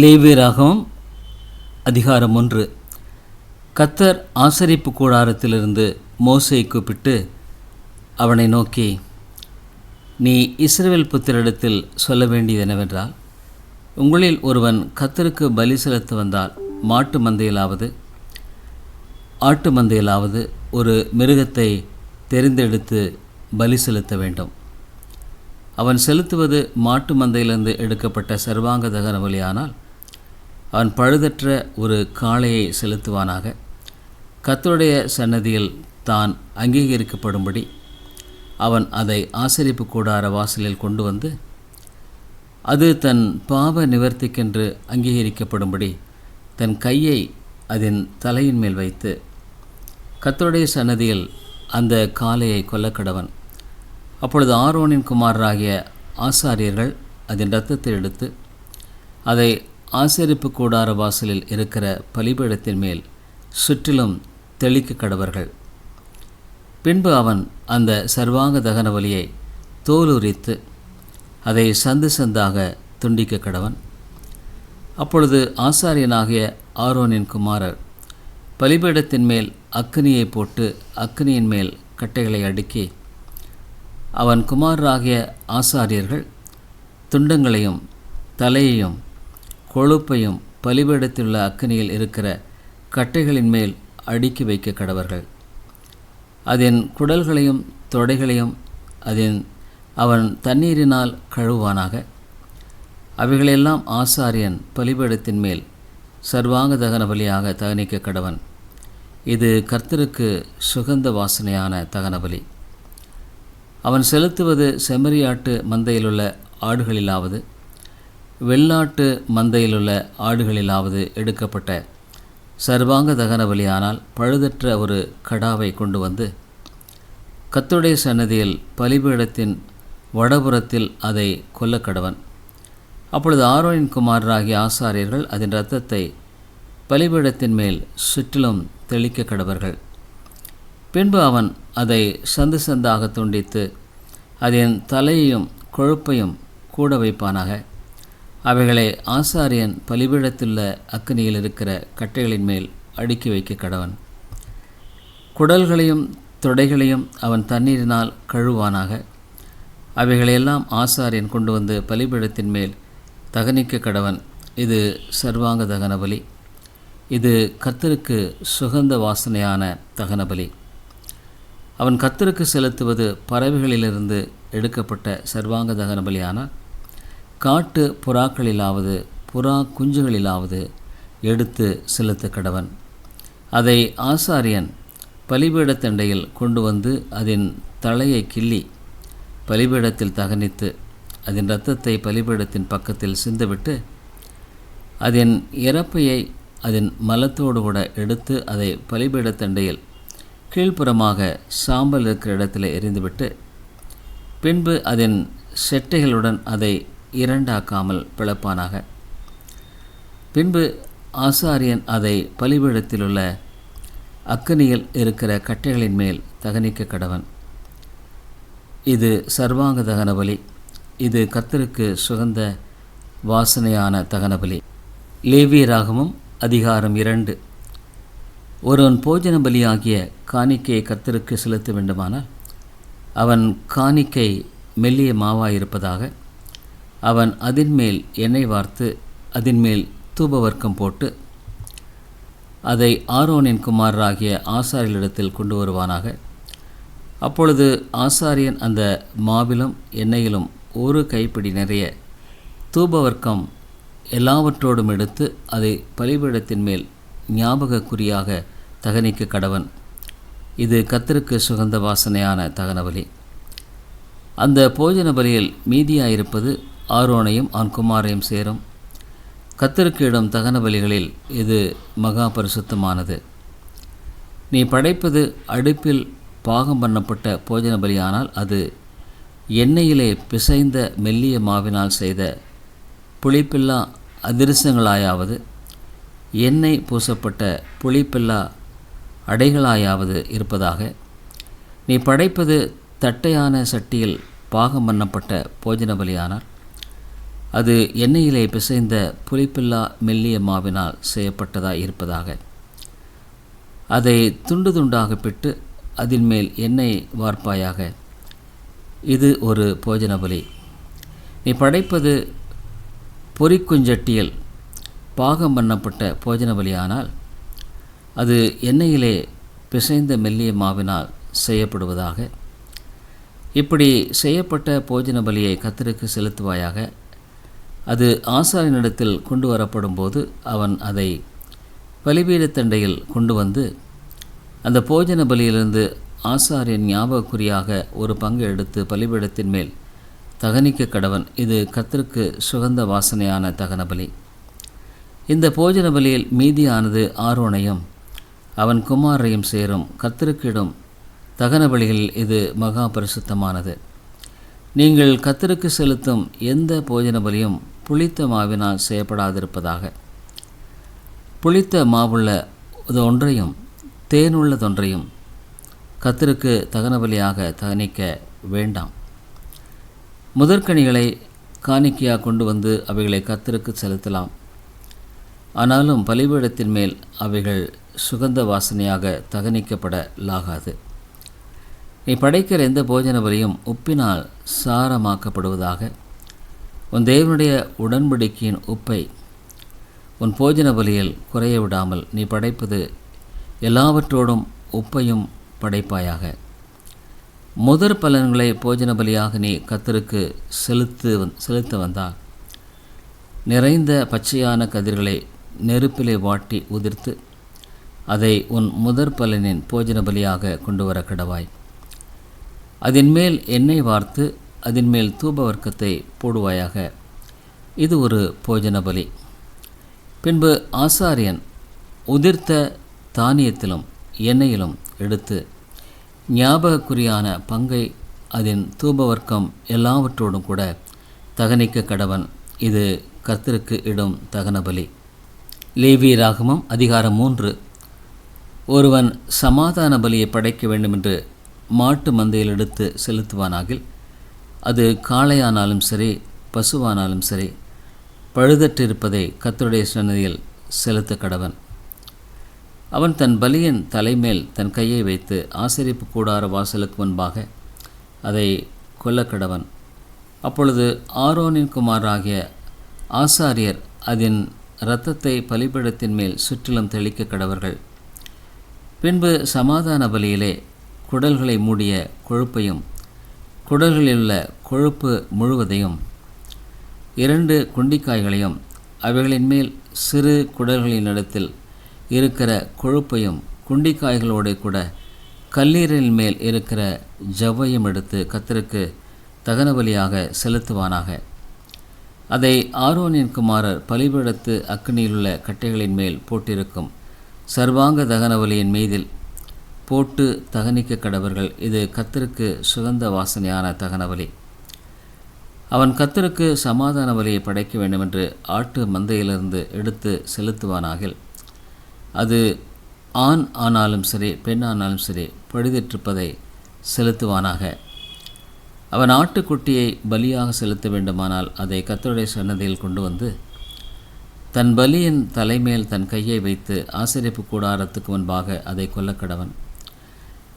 லேவியராகவும் அதிகாரம் ஒன்று. கத்தர் ஆசரிப்பு கூடாரத்திலிருந்து மோசை கூப்பிட்டு அவனை நோக்கி நீ இஸ்ரேல் புத்திரிடத்தில் சொல்ல வேண்டியது என்னவென்றால் உங்களில் ஒருவன் கத்தருக்கு பலி செலுத்த வந்தால் மாட்டு மந்தையிலாவது ஆட்டு மந்தையிலாவது ஒரு மிருகத்தை தெரிந்தெடுத்து பலி செலுத்த வேண்டும். அவன் செலுத்துவது மாட்டு மந்தையிலிருந்து எடுக்கப்பட்ட சர்வாங்க தகன வழியானால் அவன் பழுதற்ற ஒரு காளையை செலுத்துவானாக. கத்தருடைய சன்னதியில் தான் அங்கீகரிக்கப்படும்படி அவன் அதை ஆசரிப்பு கூடார வாசலில் கொண்டு வந்து அது தன் பாவ நிவர்த்திக்கென்று அங்கீகரிக்கப்படும்படி தன் கையை அதன் தலையின் மேல் வைத்து கத்தருடைய சன்னதியில் அந்த காளையை கொல்லக்கடவன். அப்பொழுது ஆரோனின் குமாரராகிய ஆசாரியர்கள் அதன் இரத்தத்தை எடுத்து அதை ஆசரிப்பு கூடார வாசலில் இருக்கிற பலிபீடத்தின் மேல் சுற்றிலும் தெளிக்க கடவர்கள். பின்பு அவன் அந்த சர்வாங்க தகன பலியை தோலுரித்து அதை சந்து சந்தாக துண்டிக்க கடவன். அப்பொழுது ஆசாரியனாகிய ஆரோனின் குமாரர் பலிபீடத்தின் மேல் அக்னியை போட்டு அக்னியின் மேல் கட்டைகளை அடுக்கி அவன் குமாரராகிய ஆசாரியர்கள் துண்டங்களையும் தலையையும் கொழுப்பையும் பலிபீடத்திலுள்ள அக்கனியில் இருக்கிற கட்டைகளின் மேல் அடுக்கி வைக்க கடவர்கள். அதன் குடல்களையும் தொடைகளையும் அதன் அவன் தண்ணீரினால் கழுவானாக அவைகளெல்லாம் ஆசாரியன் பலிபீடத்தின் மேல் சர்வாங்க தகன பலியாக தகனிக்க கடவன். இது கர்த்தருக்கு சுகந்த வாசனையான தகன பலி. அவன் செலுத்துவது செம்மறியாட்டு மந்தையிலுள்ள ஆடுகளிலாவது வெள்ளாட்டு மந்தையிலுள்ள ஆடுகளிலாவது எடுக்கப்பட்ட சர்வாங்க தகன பலியானால் பழுதற்ற ஒரு கடாவை கொண்டு வந்து கத்துடைய சன்னதியில் பலிபீடத்தின் வடபுறத்தில் அதை கொல்லக்கடவன் அப்பொழுது ஆரோனின் குமாரராகிய ஆசாரியர்கள் அதன் இரத்தத்தை பலிபீடத்தின் மேல் சுற்றிலும் தெளிக்க கடவர்கள். பின்பு அவன் அதை சந்து சந்தாக துண்டித்து அதன் தலையையும் கொழுப்பையும் கூட வைப்பானாக. அவைகளை ஆசாரியன் பலிபீடத்துள்ள அக்னியில் இருக்கிற கட்டைகளின் மேல் அடுக்கி வைக்க கடவன். குடல்களையும் தொடைகளையும் அவன் தண்ணீரினால் கழுவானாக அவைகளையெல்லாம் ஆசாரியன் கொண்டு வந்து பலிபீடத்தின் மேல் தகனிக்க கடவன். இது சர்வாங்க தகன பலி இது கத்தருக்கு சுகந்த வாசனையான தகன பலி அவன் கத்தருக்கு செலுத்துவது பறவைகளிலிருந்து எடுக்கப்பட்ட சர்வாங்க தகன பலியானால் காட்டு புறாக்களிலாவது புறா குஞ்சுகளிலாவது எடுத்து செலுத்த கடவன். அதை ஆசாரியன் பலிபீடத்தண்டையில் கொண்டு வந்து அதன் தலையை கிள்ளி பலிபீடத்தில் தகனித்து அதன் இரத்தத்தை பலிபீடத்தின் பக்கத்தில் சிந்துவிட்டு அதன் இறப்பையை அதன் மலத்தோடு கூட எடுத்து அதை பலிபீடத்தண்டையில் கீழ்ப்புறமாக சாம்பல் இருக்கிற இடத்தில் எரிந்துவிட்டு பின்பு அதன் செட்டைகளுடன் அதை இரண்டாக்காமல் பிளப்பானாக பின்பு ஆசாரியன் அதை பலிபீடத்திலுள்ள அக்கனியில் இருக்கிற கட்டைகளின் மேல் தகனிக்க கடவன். இது சர்வாங்க தகன பலி. இது கத்தருக்கு சுகந்த வாசனையான தகன பலி. லேவியராகமும் அதிகாரம் இரண்டு. ஒருவன் போஜன பலியாகிய காணிக்கையை கத்தருக்கு செலுத்த வேண்டுமானால் அவன் காணிக்கை மெல்லிய மாவாயிருப்பதாக அவன் அதின்மேல் எண்ணெய் வார்த்து அதின்மேல் தூபவர்க்கம் போட்டு அதை ஆரோனின் குமாரராகிய ஆசாரியலிடத்தில் கொண்டு வருவானாக. அப்பொழுது ஆசாரியன் அந்த மாவிலும் எண்ணெயிலும் ஒரு கைப்பிடி நிறைய தூபவர்க்கம் எல்லாவற்றோடும் எடுத்து அதை பலிபீடத்தின் மேல் ஞாபக குறியாக தகனிக்க கடவன். இது கத்தருக்கு சுகந்த வாசனையான தகனபலி. அந்த போஜன பலியில் மீதியாயிருப்பது ஆரோனையும் அவன் குமாரையும் சேரும். கத்தருக்கு இடம் தகன பலிகளில் இது மகா பரிசுத்தமானது. நீ படைப்பது அடுப்பில் பாகம் பண்ணப்பட்ட போஜன பலியானால் அது எண்ணெயிலே பிசைந்த மெல்லிய மாவினால் செய்த புளிப்பில்லா அதிர்சங்களாயாவது எண்ணெய் பூசப்பட்ட புளிப்பில்லா அடைகளாயாவது இருப்பதாக. நீ படைப்பது தட்டையான சட்டியில் பாகம் பண்ணப்பட்ட போஜன பலியானால் அது எண்ணெயிலே பிசைந்த புளிப்பில்லா மெல்லிய மாவினால் செய்யப்பட்டதாக இருப்பதாக. அதை துண்டு துண்டாக பிட்டு அதின் மேல் எண்ணெய் வார்ப்பாயாக இது ஒரு போஜன பலி. நீ படைப்பது பொறிக்குஞ்சட்டியில் பாகம் பண்ணப்பட்ட போஜன பலியானால் அது எண்ணெயிலே பிசைந்த மெல்லிய மாவினால் செய்யப்படுவதாக. இப்படி செய்யப்பட்ட போஜன பலியை கத்தருக்கு செலுத்துவாயாக. அது ஆசாரியனிடத்தில் கொண்டு வரப்படும் போது அவன் அதை பலிபீடத்தண்டையில் கொண்டு வந்து அந்த போஜன பலியிலிருந்து ஆசாரியன் ஞாபகக்குறியாக ஒரு பங்கு எடுத்து பலிபீடத்தின் மேல் தகனிக்க கடவன். இது கத்திற்கு சுகந்த வாசனையான தகன பலி. இந்த போஜன பலியில் மீதியானது ஆரோனையும் அவன் குமாரையும் சேரும். கத்திருக்கிடும் தகன பலிகளில் இது மகா பரிசுத்தமானது. நீங்கள் கத்தருக்கு செலுத்தும் எந்த போஜன பலியும் புளித்த மாவினால் செய்யப்படாதிருப்பதாக. புளித்த மாவுள்ள ஒன்றையும் தேனுள்ளதொன்றையும் கத்திற்கு தகன பலியாக தகனிக்க வேண்டாம். முதற்கனிகளை காணிக்கையாக கொண்டு வந்து அவைகளை கத்தருக்கு செலுத்தலாம். ஆனாலும் பலிபீடத்தின் மேல் அவைகள் சுகந்த வாசனையாக தகனிக்கப்படலாகாது. நீ படைக்கிற எந்த போஜன பலியும் உப்பினால் சாரமாக்கப்படுவதாக உன் தேவனுடைய உடன்படிக்கையின் உப்பை உன் போஜன பலியில் குறைய விடாமல் நீ படைப்பது எல்லாவற்றோடும் உப்பையும் படைப்பாயாக. முதற் பலன்களை போஜன பலியாக நீ கத்தருக்கு செலுத்து செலுத்த வந்தால் நிறைந்த பச்சையான கதிர்களை நெருப்பிலே வாட்டி உதிர்த்து அதை உன் முதற் பலனின் போஜன பலியாக கொண்டு வர கடவாய். அதன் மேல் எண்ணெய் வார்த்து அதன் மேல் தூப வர்க்கத்தை போடுவாயாக. இது ஒரு போஜன பலி. பின்பு ஆசாரியன் உதிர்த்த தானியத்திலும் எண்ணெயிலும் எடுத்து ஞாபகக்குறியான பங்கை அதன் தூபவர்க்கம் எல்லாவற்றோடும் கூட தகனிக்க கடவன். இது கர்த்தருக்கு இடும் தகனபலி லேவி ராகமம் அதிகாரம் மூன்று. ஒருவன் சமாதான பலியை படைக்க வேண்டுமென்று மாட்டு மந்தையில் எடுத்து செலுத்துவானாகில் அது காளையானாலும் சரி பசுவானாலும் சரி பழுதற்றிருப்பதை கத்தருடைய சன்னதியில் செலுத்த கடவன். அவன் தன் பலியின் தலைமேல் தன் கையை வைத்து ஆசரிப்பு கூடார வாசலுக்கு முன்பாக அதை கொல்லக்கடவன் அப்பொழுது ஆரோனின் குமாராகிய ஆசாரியர் அதன் இரத்தத்தை பலிபீடத்தின் மேல் சுற்றிலும் தெளிக்க கடவர்கள். பின்பு சமாதான பலியிலே குடல்களை மூடிய கொழுப்பையும் குடல்களில் உள்ள கொழுப்பு முழுவதையும் இரண்டு குண்டிக்காய்களையும் அவைகளின் மேல் சிறு குடல்களின் இடத்தில் இருக்கிற கொழுப்பையும் குண்டிக்காய்களோடு கூட கல்லீரலின் மேல் இருக்கிற ஜவ்வையும் எடுத்து கத்தருக்கு தகன பலியாக செலுத்துவானாக. அதை ஆரோனின் குமாரர் பலிபீடத்து அக்னியிலுள்ள கட்டைகளின் மேல் போட்டிருக்கும் சர்வாங்க தகனவலியின் மீதில் போட்டு தகனிக்க கடவர்கள். இது கத்தருக்கு சுகந்த வாசனையான தகனவலி அவன் கத்தருக்கு சமாதான வலியை படைக்க வேண்டுமென்று ஆட்டு மந்தையிலிருந்து எடுத்து செலுத்துவானாகில் அது ஆண் ஆனாலும் சரி பெண் ஆனாலும் சரி பழுதிட்டிருப்பதை செலுத்துவானாக. அவன் ஆட்டுக்குட்டியை பலியாக செலுத்த வேண்டுமானால் அதை கத்தருடைய சன்னதியில் கொண்டு வந்து தன் பலியின் தலைமேல் தன் கையை வைத்து ஆசிரியப்பு கூடாரத்துக்கு முன்பாக அதை கொல்லக்கடவன்.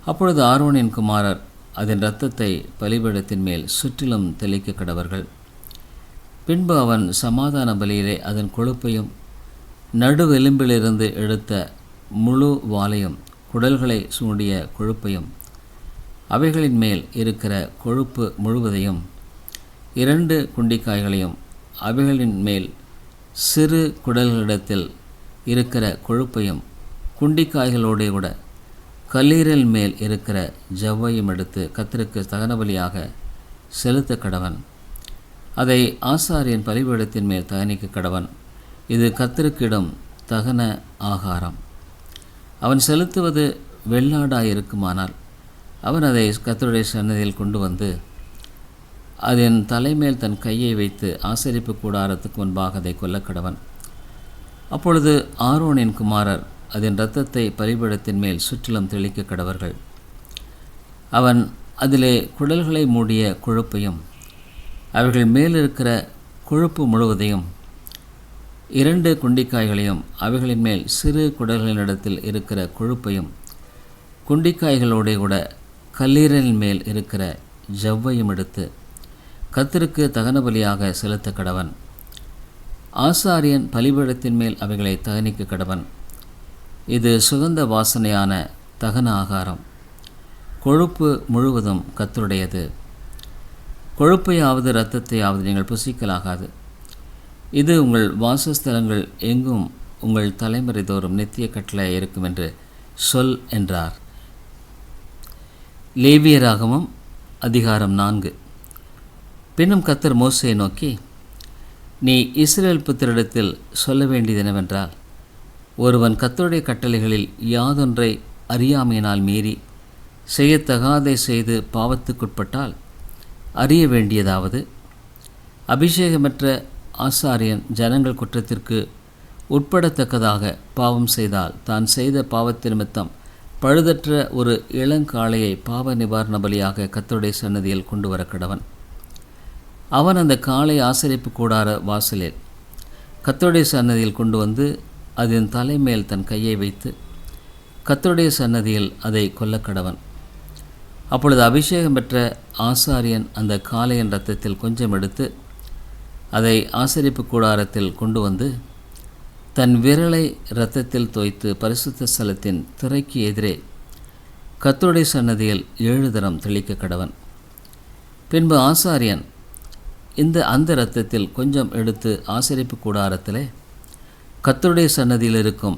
அப்பொழுது ஆர்வனின் குமாரர் அதன் இரத்தத்தை பலிபீடத்தின் மேல் சுற்றிலும் தெளிக்க கடவர்கள் பின்பு அவன் சமாதான பலியிலே அதன் கொழுப்பையும் நடுவெலும்பிலிருந்து எடுத்த முழு வாலையும் குடல்களை சூடிய கொழுப்பையும் அவைகளின் மேல் இருக்கிற கொழுப்பு முழுவதையும் இரண்டு குண்டிக்காய்களையும் அவைகளின் மேல் சிறு குடல்களிடத்தில் இருக்கிற கொழுப்பையும் குண்டிக்காய்களோடு கூட கல்லீரல் மேல் இருக்கிற ஜவ்வையும் எடுத்து கத்திற்கு தகனபலியாக செலுத்த கடவன். அதை ஆசாரியன் பலிபீடத்தின் மேல் தகனிக்க கடவன். இது கத்திருக்கிடும் தகன ஆகாரம். அவன் செலுத்துவது வெள்ளாடாயிருக்குமானால் அவன் அதை கத்தருடைய சன்னதியில் கொண்டு வந்து அதன் தலைமேல் தன் கையை வைத்து ஆசரிப்பு கூடாரத்துக்கு முன்பாக அதை கொல்லக்கடவன் அப்பொழுது ஆரோனின் குமாரர் அதன் இரத்தத்தை பலிபடத்தின் மேல் சுற்றிலும் தெளிக்க கடவர்கள். அவன் அதிலே குடல்களை மூடிய கொழுப்பையும் அவைகள் மேலிருக்கிற கொழுப்பு முழுவதையும் இரண்டு குண்டிக்காய்களையும் அவைகளின் மேல் சிறு குடல்களினிடத்தில் இருக்கிற கொழுப்பையும் குண்டிக்காய்களோட கூட கல்லீரலின் மேல் இருக்கிற ஜவ்வையும் எடுத்து கத்திற்கு தகன பலியாக செலுத்த கடவன். ஆசாரியன் பலிபீடத்தின் மேல் அவைகளை தகனிக்க கடவன். இது சுகந்த வாசனையான தகன ஆகாரம். கொழுப்பு முழுவதும் கத்தருடையது. கொழுப்பையாவது இரத்தத்தையாவது நீங்கள் புசிக்கலாகாது. இது உங்கள் வாசஸ்தலங்கள் எங்கும் உங்கள் தலைமுறை தோறும் நித்திய கட்டளை இருக்கும் என்று சொல் என்றார். லேவியராகமம் அதிகாரம் நான்கு. பின்னும் கத்தர் மோசையை நோக்கி நீ இஸ்ரேல் புத்திரிடத்தில் சொல்ல வேண்டியது என்னவென்றால் ஒருவன் கத்தருடைய கட்டளைகளில் யாதொன்றை அறியாமையினால் மீறி செய்யத்தகாதை செய்து பாவத்துக்குட்பட்டால் அறிய வேண்டியதாவது அபிஷேகமற்ற ஆசாரியன் ஜனங்கள் குற்றத்திற்கு உட்படத்தக்கதாக பாவம் செய்தால் தான் செய்த பாவத்தின் நிமித்தம் பழுதற்ற ஒரு இளங்காளையை பாவ நிவாரண பலியாக கத்தருடைய சன்னதியில் கொண்டு வர கடவன். அவன் அந்த காளை ஆசரிப்பு கூடார வாசலில் கத்தருடைய சன்னதியில் கொண்டு வந்து அதன் தலைமேல் தன் கையை வைத்து கத்தருடைய சன்னதியில் அதை கொல்லக்கடவன். அப்பொழுது அபிஷேகம் பெற்ற ஆசாரியன் அந்த காளையின் ரத்தத்தில் கொஞ்சம் எடுத்து அதை ஆசரிப்பு கூடாரத்தில் கொண்டு வந்து தன் விரலை இரத்தத்தில் தோய்த்து பரிசுத்த ஸ்தலத்தின் திரைக்கு எதிரே கத்தருடைய சன்னதியில் ஏழு தரம் தெளிக்க கடவன். பின்பு ஆசாரியன் இந்த அந்த இரத்தத்தில் கொஞ்சம் எடுத்து ஆசரிப்பு கூடாரத்திலே கத்தருடைய சன்னதியில் இருக்கும்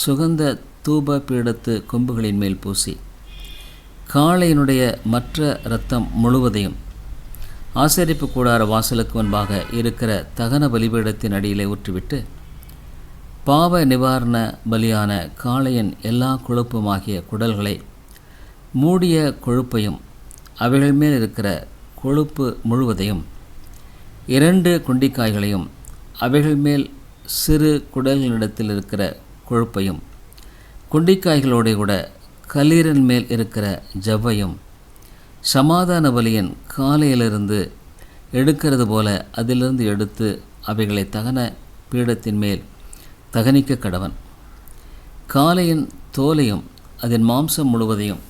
சுகந்த தூப பீடத்து கொம்புகளின் மேல் பூசி காளையினுடைய மற்ற இரத்தம் முழுவதையும் ஆசரிப்பு கூடார வாசலுக்கு முன்பாக இருக்கிற தகன பலிபீடத்தின் அடியிலே ஊற்றிவிட்டு பாவ நிவாரண பலியான காளையின் எல்லா கொழுப்புமாகிய குடல்களை மூடிய கொழுப்பையும் அவைகள் மேல் இருக்கிற கொழுப்பு முழுவதையும் இரண்டு குண்டிக்காய்களையும் அவைகள் மேல் சிறு குடல்களிடத்தில் இருக்கிற கொழுப்பையும் குண்டிக்காய்களோடு கூட கல்லீரன் மேல் இருக்கிற ஜவ்வையும் சமாதான பலியின் காலையிலிருந்து எடுக்கிறது போல அதிலிருந்து எடுத்து அவைகளை தகன பீடத்தின் மேல் தகனிக்க கடவன். காலையின் தோலையும் அதன் மாம்சம் முழுவதையும்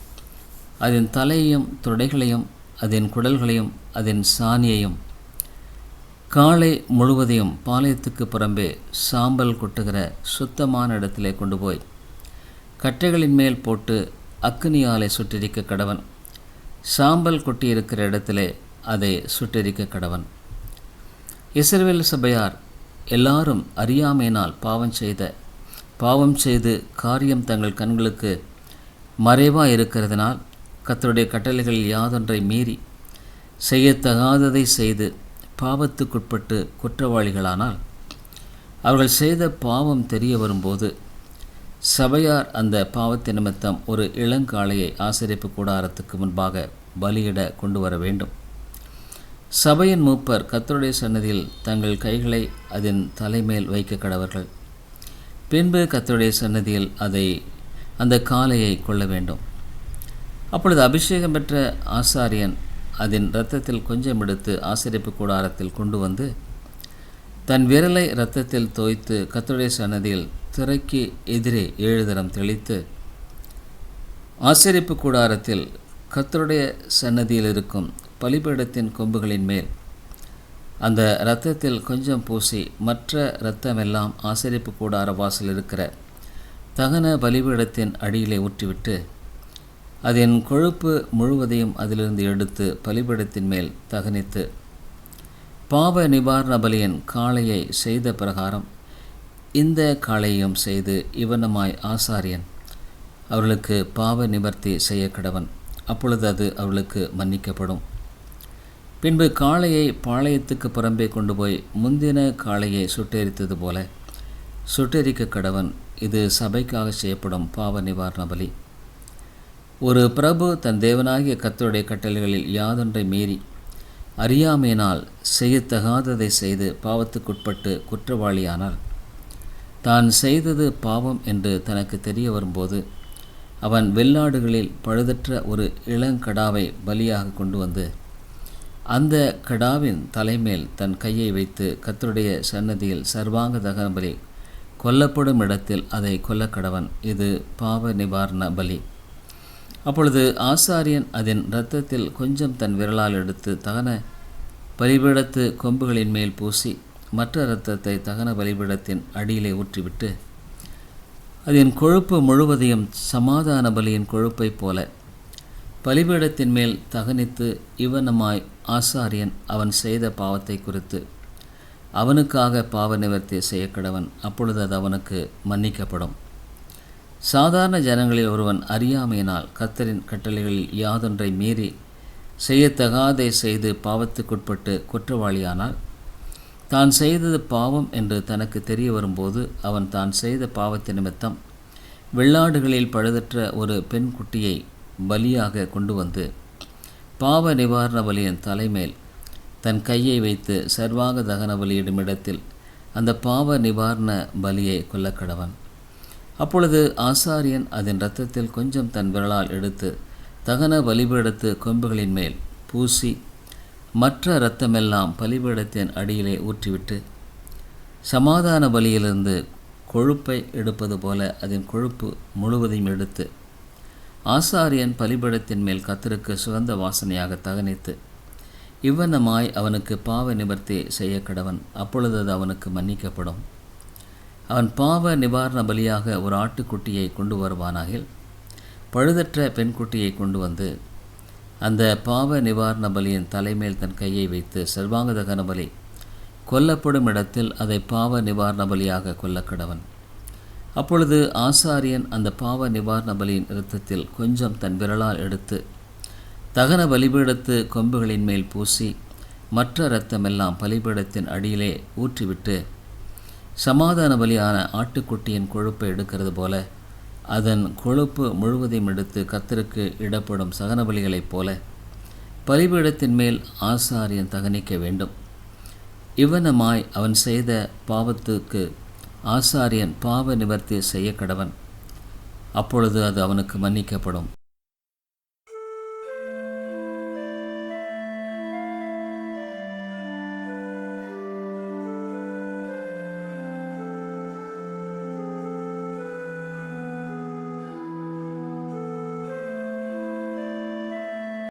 அதன் தலையையும் தொடைகளையும் அதன் குடல்களையும் அதன் சாணியையும் காலை முழுவதையும் பாளையத்துக்கு புறம்பே சாம்பல் கொட்டுகிற சுத்தமான இடத்திலே கொண்டு போய் கட்டைகளின் மேல் போட்டு அக்னியாலை சுட்டெரிக்க கடவன். சாம்பல் கொட்டியிருக்கிற இடத்திலே அதை சுட்டெரிக்க கடவன். இசைவேல் சபையார் எல்லாரும் அறியாமையினால் பாவம் செய்த பாவம் செய்து காரியம் தங்கள் கண்களுக்கு மறைவாக இருக்கிறதுனால் கத்தருடைய கட்டளைகளில் யாதொன்றை மீறி செய்யத்தகாததை செய்து பாவத்துக்குட்பட்டு குற்றவாளிகளானால் அவர்கள் செய்த பாவம் தெரிய வரும்போது சபையார் அந்த பாவத்தை நிமித்தம் ஒரு இளங்காளையை ஆசிரிப்பு கூடாரத்துக்கு முன்பாக பலியிட கொண்டு வர வேண்டும். சபையின் மூப்பர் கத்தருடைய சன்னதியில் தங்கள் கைகளை அதன் தலைமேல் வைக்க கடவர்கள். பின்பு கத்தருடைய சன்னதியில் அதை அந்த காளையை கொள்ள வேண்டும். அப்பொழுது அபிஷேகம் பெற்ற ஆசாரியன் அதன் இரத்தத்தில் கொஞ்சம் எடுத்து ஆசிரியப்பு கூடாரத்தில் கொண்டு வந்து தன் விரலை இரத்தத்தில் தோய்த்து கத்துடைய சன்னதியில் திரைக்கு எதிரே ஏழு தரம் தெளித்து ஆசிரியப்பு கூடாரத்தில் கத்தருடைய சன்னதியில் இருக்கும் பலிபீடத்தின் கொம்புகளின் மேல் அந்த இரத்தத்தில் கொஞ்சம் பூசி மற்ற இரத்தமெல்லாம் ஆசிரியப்பு கூடார வாசல் இருக்கிற தகன பலிபீடத்தின் அடியிலே ஊற்றிவிட்டு அதன் கொழுப்பு முழுவதையும் அதிலிருந்து எடுத்து பலிபடத்தின் மேல் தகனித்து பாவ நிவாரண பலியின் காளையை செய்த பிரகாரம் இந்த காளையும் செய்து இவனமாய் ஆசாரியன். அவர்களுக்கு பாவ நிவர்த்தி செய்ய கடவன் அப்பொழுது அது அவர்களுக்கு மன்னிக்கப்படும். பின்பு காளையை பாளையத்துக்கு புறம்பே கொண்டு போய் முந்தின காளையை சுட்டெரித்தது போல சுட்டெரிக்க கடவன் இது சபைக்காக செய்யப்படும் பாவ நிவாரண பலி. ஒரு பிரபு தன் தேவனாகிய கத்தருடைய கட்டளைகளில் யாதொன்றை மீறி அறியாமையினால் செய்யத்தகாததை செய்து பாவத்துக்குட்பட்டு குற்றவாளியானால் தான் செய்தது பாவம் என்று தனக்கு தெரிய வரும்போது அவன் வெள்ளாடுகளில் பழுதற்ற ஒரு இளங்கடாவை பலியாக கொண்டு வந்து அந்த கடாவின் தலைமேல் தன் கையை வைத்து கத்தருடைய சன்னதியில் சர்வாங்க தகன பலி கொல்லப்படும் இடத்தில் அதை கொல்லக்கடவன். இது பாவ நிவாரண பலி. அப்பொழுது ஆசாரியன் அதன் இரத்தத்தில் கொஞ்சம் தன் விரலால் எடுத்து தகன பலிபீடத்து கொம்புகளின் மேல் பூசி மற்ற இரத்தத்தை தகன பலிபீடத்தின் அடியிலே ஊற்றிவிட்டு அதன் கொழுப்பு முழுவதையும் சமாதான பலியின் கொழுப்பைப் போல பலிபீடத்தின் மேல் தகனித்து இவனமாய் ஆசாரியன் அவன் செய்த பாவத்தை குறித்து அவனுக்காக பாவ நிவர்த்தி செய்யக்கடவன் அப்பொழுது அது அவனுக்கு மன்னிக்கப்படும். சாதாரண ஜனங்களில் ஒருவன் அறியாமையினால் கத்தரின் கட்டளைகளில் யாதொன்றை மீறி செய்யத்தகாதை செய்து பாவத்துக்குட்பட்டு குற்றவாளியானால் தான் செய்தது பாவம் என்று தனக்கு தெரிய வரும்போது அவன் தான் செய்த பாவத்தை நிமித்தம் வெள்ளாடுகளில் பழுதற்ற ஒரு பெண் குட்டியை பலியாக கொண்டு வந்து பாவ நிவாரண பலியின் தலைமேல் தன் கையை வைத்து சர்வாக தகன பலியிடும் இடத்தில் அந்த பாவ நிவாரண பலியை கொல்லக்கடவன். அப்பொழுது ஆசாரியன் அதன் இரத்தத்தில் கொஞ்சம் தன் விரலால் எடுத்து தகன பலிபீடத்து கொம்புகளின் மேல் பூசி மற்ற இரத்தமெல்லாம் பலிபீடத்தின் அடியிலே ஊற்றிவிட்டு சமாதான பலியிலிருந்து கொழுப்பை எடுப்பது போல அதன் கொழுப்பு முழுவதையும் எடுத்து ஆசாரியன் பலிபீடத்தின் மேல் கத்தருக்கு சுகந்த வாசனையாக தகனித்து இவ்வனமாய் அவனுக்கு பாவ நிவர்த்தி செய்ய கடவன் அப்பொழுது அது அவனுக்கு மன்னிக்கப்படும். அவன் பாவ நிவாரண பலியாக ஒரு ஆட்டுக்குட்டியை கொண்டு வருவானாகில் பழுதற்ற பெண்குட்டியை கொண்டு வந்து அந்த பாவ நிவாரண பலியின் தலைமேல் தன் கையை வைத்து சர்வாங்க தகன பலி கொல்லப்படும் இடத்தில் அதை பாவ நிவாரண பலியாக கொல்லக்கடவன் அப்பொழுது ஆசாரியன் அந்த பாவ நிவாரண பலியின் இரத்தத்தில் கொஞ்சம் தன் விரலால் எடுத்து தகன பலிபீடத்து கொம்புகளின் மேல் பூசி மற்ற இரத்தமெல்லாம் பலிபீடத்தின் அடியிலே ஊற்றிவிட்டு சமாதான பலியான ஆட்டுக்குட்டியின் கொழுப்பை எடுக்கிறது போல அதன் கொழுப்பு முழுவதையும் எடுத்து கத்தருக்கு இடப்படும் சகன பலிகளைப் போல பலிபீடத்தின் மேல் ஆசாரியன் தகனிக்க வேண்டும். இவ்வனமாய் அவன் செய்த பாவத்துக்கு ஆசாரியன் பாவ நிவர்த்தி செய்ய கடவன் அப்பொழுது அது அவனுக்கு மன்னிக்கப்படும்.